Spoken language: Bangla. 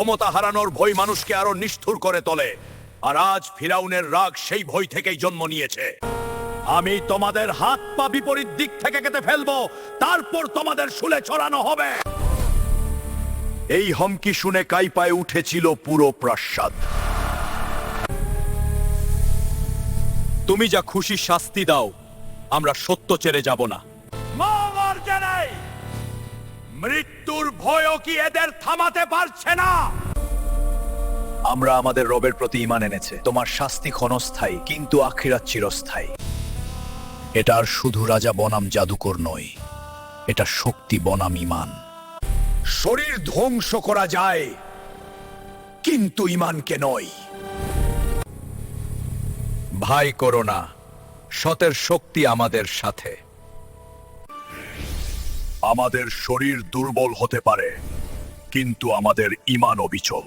ক্ষমতা হারানোর ভয় মানুষকে আরও নিষ্ঠুর করে তোলে। আর আজ ফিরাউনের রাগ সেই ভয় থেকেই জন্ম নিয়েছে। আমি তোমাদের হাত পা বিপরীত দিক থেকে কেটে ফেলব, তারপর তোমাদের শুলে ছড়ানো হবে। এই হমকি শুনে কাইপায় উঠেছিল পুরো প্রাসাদ। তুমি যা খুশি শাস্তি দাও, আমরা সত্য চেরে যাব না। মৃত্যুর ভয়ও কি এদের থামাতে পারছে না? আমরা আমাদের রবের প্রতি ইমান এনেছে। তোমার শাস্তি ক্ষণস্থায়ী, কিন্তু আখিরাত চিরস্থায়ী। এটা আর শুধু রাজা বনাম জাদুকর নয়, এটা শক্তি বনাম ইমান শরীর ধ্বংস করা যায়, কিন্তু ইমানকে নয়। ভাই করোনা সতের শক্তি আমাদের সাথে। আমাদের শরীর দুর্বল হতে পারে কিন্তু আমাদের ইমান অবিচল